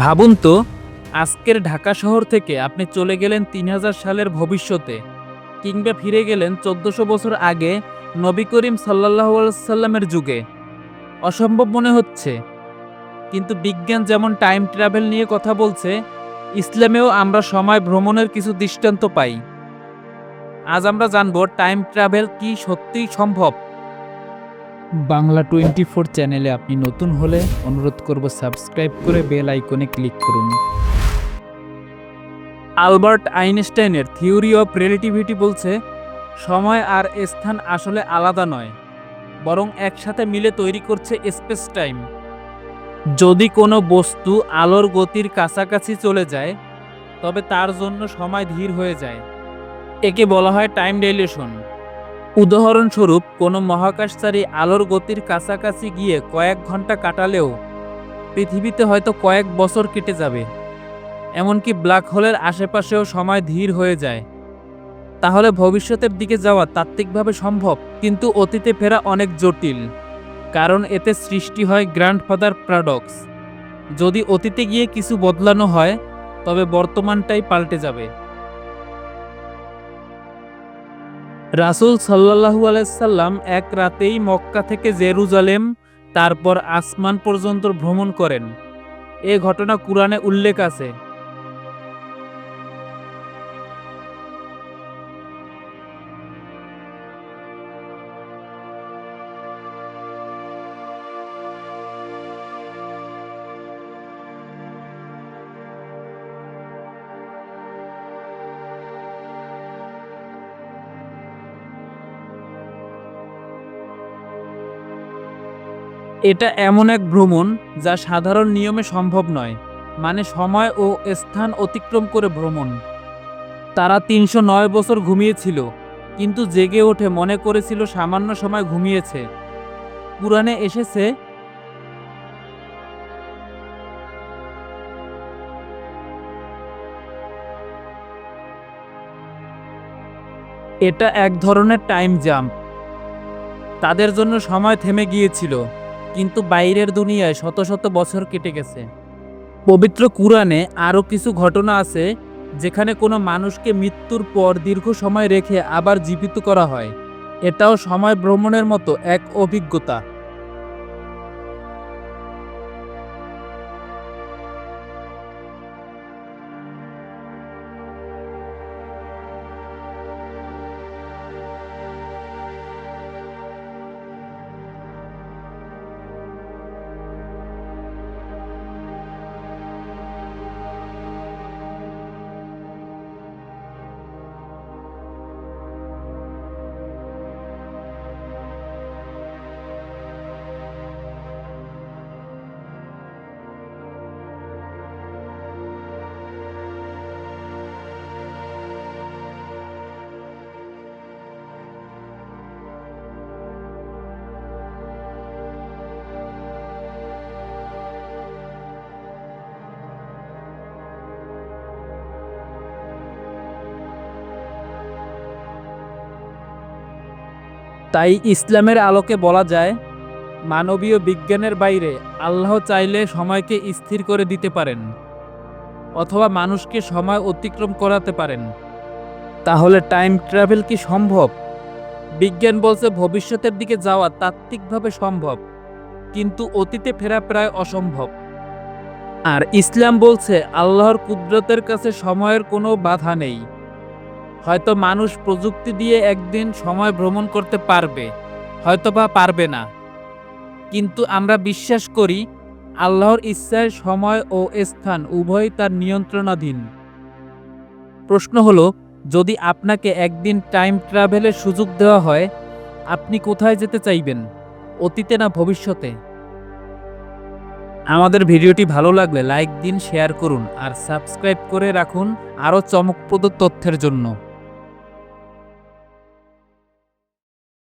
ভাবুন তো, আজকের ঢাকা শহর থেকে আপনি চলে গেলেন তিন হাজার সালের ভবিষ্যতে, কিংবা ফিরে গেলেন চোদ্দশো বছর আগে নবী করিম সাল্লাহ সাল্লামের যুগে। অসম্ভব মনে হচ্ছে, কিন্তু বিজ্ঞান যেমন টাইম ট্রাভেল নিয়ে কথা বলছে, ইসলামেও আমরা সময় ভ্রমণের কিছু দৃষ্টান্ত পাই। আজ আমরা জানব টাইম ট্রাভেল কি সত্যিই সম্ভব। বাংলা টোয়েন্টি ফোর চ্যানেলে আপনি নতুন হলে অনুরোধ করব সাবস্ক্রাইব করে বেল আইকনে ক্লিক করুন। আলবার্ট আইনস্টাইনের থিওরি অফ রিলেটিভিটি বলছে, সময় আর স্থান আসলে আলাদা নয়, বরং একসাথে মিলে তৈরি করছে স্পেস টাইম। যদি কোনো বস্তু আলোর গতির কাছাকাছি চলে যায়, তবে তার জন্য সময় ধীর হয়ে যায়। একে বলা হয় টাইম ডাইলেশন। উদাহরণস্বরূপ, কোনো মহাকাশচারী আলোর গতির কাছাকাছি গিয়ে কয়েক ঘণ্টা কাটালেও পৃথিবীতে হয়তো কয়েক বছর কেটে যাবে। এমনকি ব্ল্যাক হোলের আশেপাশেও সময় ধীর হয়ে যায়। তাহলে ভবিষ্যতের দিকে যাওয়া তাত্ত্বিকভাবে সম্ভব, কিন্তু অতীতে ফেরা অনেক জটিল, কারণ এতে সৃষ্টি হয় গ্র্যান্ডফাদার প্যারাডক্স। যদি অতীতে গিয়ে কিছু বদলানো হয়, তবে বর্তমানটাই পাল্টে যাবে। রাসূল সাল্লাহু আলাইসাল্লাম এক রাতেই মক্কা থেকে জেরুজালেম, তারপর আসমান পর্যন্ত ভ্রমণ করেন। এ ঘটনা কুরআনে উল্লেখ আছে। এটা এমন এক ভ্রমণ যা সাধারণ নিয়মে সম্ভব নয় মানে সময় ও স্থান অতিক্রম করে ভ্রমণ। তারা তিনশো নয় বছর ঘুমিয়েছিল, কিন্তু জেগে ওঠে মনে করেছিল সামান্য সময় ঘুমিয়েছে। পুরাণে এসেছে, এটা এক ধরনের টাইম জাম্প তাদের জন্য সময় থেমে গিয়েছিল। কিন্তু বাইরের দুনিয়ায় শত শত বছর কেটে গেছে। পবিত্র কুরআনে আরও কিছু ঘটনা আছে, যেখানে কোনো মানুষকে মৃত্যুর পর দীর্ঘ সময় রেখে আবার জীবিত করা হয়। এটাও সময় ভ্রমণের মতো এক অভিজ্ঞতা। তাই ইসলামের আলোকে বলা যায়, মানবীয় বিজ্ঞানের বাইরে আল্লাহ চাইলে সময়কে স্থির করে দিতে পারেন, অথবা মানুষকে সময় অতিক্রম করাতে পারেন। তাহলে টাইম ট্রাভেল কি সম্ভব? বিজ্ঞান বলছে ভবিষ্যতের দিকে যাওয়া তাত্ত্বিকভাবে সম্ভব, কিন্তু অতীতে ফেরা প্রায় অসম্ভব। আর ইসলাম বলছে আল্লাহর কুদরতের কাছে সময়ের কোনো বাধা নেই। হয়তো মানুষ প্রযুক্তি দিয়ে একদিন সময় ভ্রমণ করতে পারবে হয়তো বা পারবে না। কিন্তু আমরা বিশ্বাস করি, আল্লাহর ইচ্ছায় সময় ও স্থান উভয়ই তার নিয়ন্ত্রণাধীন। প্রশ্ন হলো, যদি আপনাকে একদিন টাইম ট্রাভেলের সুযোগ দেওয়া হয়, আপনি কোথায় যেতে চাইবেন? অতীতে না ভবিষ্যতে? আমাদের ভিডিওটি ভালো লাগলে লাইক দিন, শেয়ার করুন, আর সাবস্ক্রাইব করে রাখুন আরও চমকপ্রদ তথ্যের জন্য।